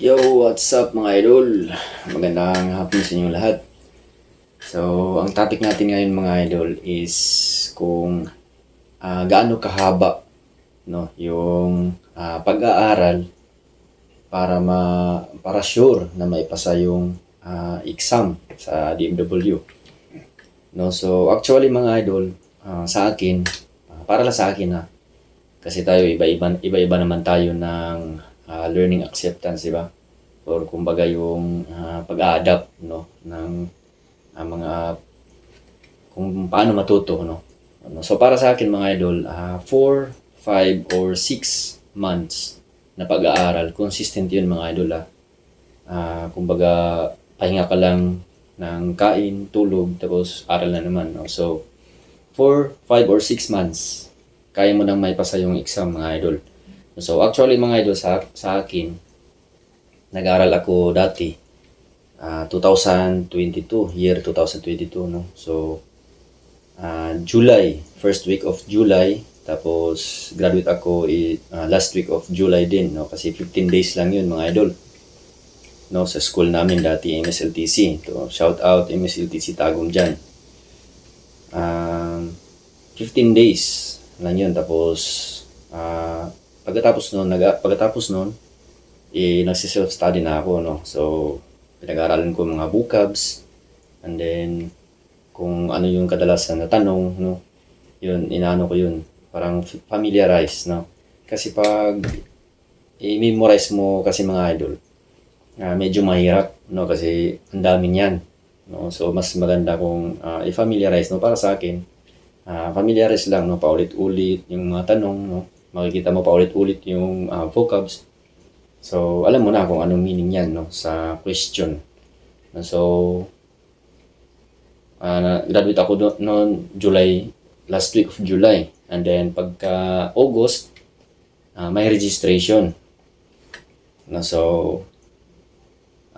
Yo, what's up mga idol? Magandang hapon sa inyong lahat. So, ang topic natin ngayon mga idol is kung ah, gaano kahaba no, yung ah, pag-aaral para ma para sure na maipasa yung ah, exam sa DMW. No, so actually mga idol, ah, sa akin, ah, para lang sa akin ha, kasi tayo iba-iba iba-iba naman tayo ng ah, learning acceptance, di ba? Or kumbaga yung ah, pag-adapt no ng ah, mga kung paano matuto no. Ano, So para sa akin mga idol, 4, 5 or 6 months na pag-aaral, consistent 'yun mga idol ah. Ah, kumbaga pahinga ka lang ng kain, tulog, tapos aral na naman. No? So, 4, 5 or 6 months, kaya mo nang maipasa yung exam mga idol. So actually mga idol sa, sa akin, nag-aral ako dati, ah, 2022, year 2022 no. So ah, July, first week of July, tapos graduate ako ah, last week of July din no kasi 15 days lang yun mga idol. No, sa school namin dati MSLTC. To shout out MSLTC Tagum diyan. Um, 15 days lang yun tapos ah pagkatapos noon, nag pagkatapos noon, eh, nagsi-self-study na ako, no? So, pinag-aaralan ko mga vocabs, and then, kung ano yung kadalasan na tanong, no? Yun, inaano ko yun. Parang familiarize, no? Kasi pag i-memorize mo kasi mga idol, ah, medyo mahirap, no? Kasi ang dami niyan, no? So, mas maganda kung ah, i-familiarize, no? Para sa akin, ah, familiarize lang, no? Paulit-ulit yung mga tanong, no? Makikita mo pa ulit-ulit yung ah, vocabs. So, alam mo na kung anong meaning yan no, sa question. So, ah, na- graduate ako do- noon July, last week of July. And then, pagka August, ah, may registration. No, so,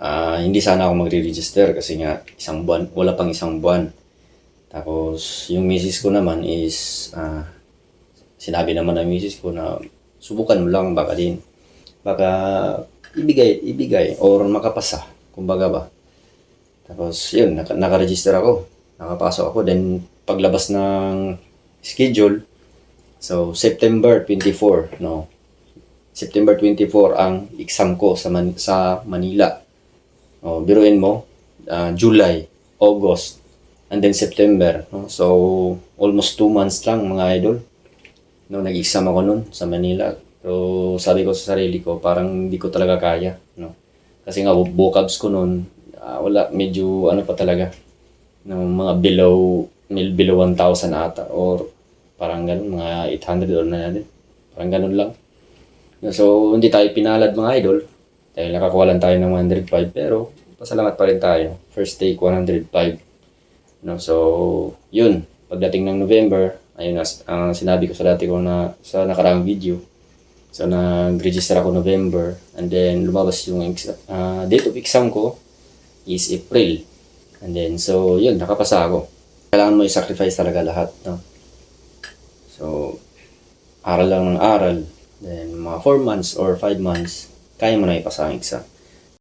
ah, hindi sana ako magre-register kasi nga isang buwan, wala pang isang buwan. Tapos, yung misis ko naman is ah, sinabi naman ng misis ko na subukan mo lang baka din baka ibigay ibigay or makapasa kumbaga ba. Tapos yun naka, naka-register ako. Nakapasok ako. Then paglabas ng schedule so September 24 no? September 24 ang exam ko sa Man- sa Manila. Oh biruin mo ah, July August and then September no? So almost 2 months lang mga idol no, nag-exam ako nun sa Manila. Pero sabi ko sa sarili ko, parang hindi ko talaga kaya. No? Kasi nga, vocabs ko nun, ah, wala, medyo ano pa talaga. No, mga below, below 1,000 ata. Or parang ganun, mga 800 or na din. Parang ganun lang. So, hindi tayo pinalad mga idol. Dahil nakakuha lang tayo ng 105. Pero, pasalamat pa rin tayo. First take, 105. No, so, yun. Pagdating ng November, ayun nga, ang sinabi ko sa dati ko na sa nakaraang video. So, nag-register ako November and then lumabas yung ah, date of exam ko is April. And then, so, yun, nakapasa ako. Kailangan mo i-sacrifice talaga lahat, no? So, aral lang ng aral. Then, mga 4 months or 5 months, kaya mo na ipasa ang exam.